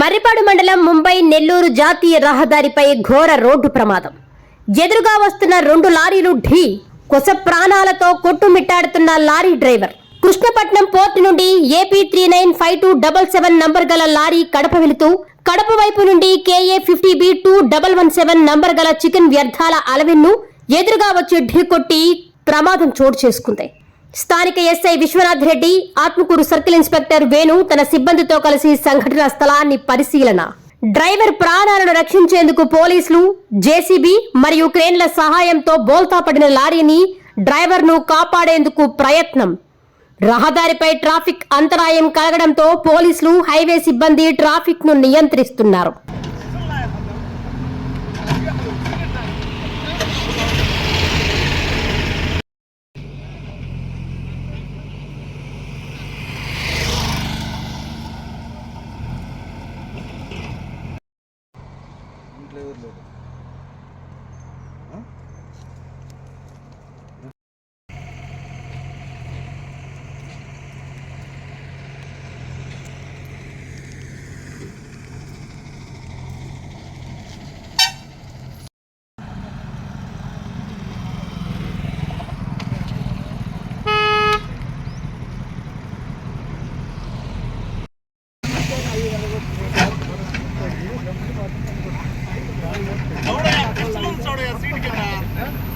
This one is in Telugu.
మర్రిపాడు మండలం ముంబై నెల్లూరు జాతీయ రహదారిపై ఘోర రోడ్డు ప్రమాదం. ఎదురుగా వస్తున్న రెండు లారీలు ఢీ. కొస ప్రాణాలతో కొట్టుమిట్టాడుతున్న లారీ డ్రైవర్. కృష్ణపట్నం పోర్టు నుండి AP three nine five two double seven number గల లారీ కడప వెళుతూ కడప వైపు నుండి KA fifty B two double one seven number గల చికెన్ వ్యర్థాల అలవెన్ను ఎదురుగా వచ్చి ఢీ కొట్టి ప్రమాదం చోటు చేసుకుంది. స్థానిక SI Vishwanath Reddy Atmakur circle inspector Venu తన సిబ్బందితో కలిసి సంఘటన స్థలాన్ని పరిశీలన. డ్రైవర్ ప్రాణాలను రక్షించేందుకు పోలీసులు జేసీబీ మరియు క్రేన్ల సహాయంతో బోల్తా పడిన లారీని డ్రైవర్ను కాపాడేందుకు ప్రయత్నం. రహదారిపై ట్రాఫిక్ అంతరాయం కలగడంతో పోలీసులు హైవే సిబ్బంది ట్రాఫిక్ను నియంత్రిస్తున్నారు. লেভেল এটা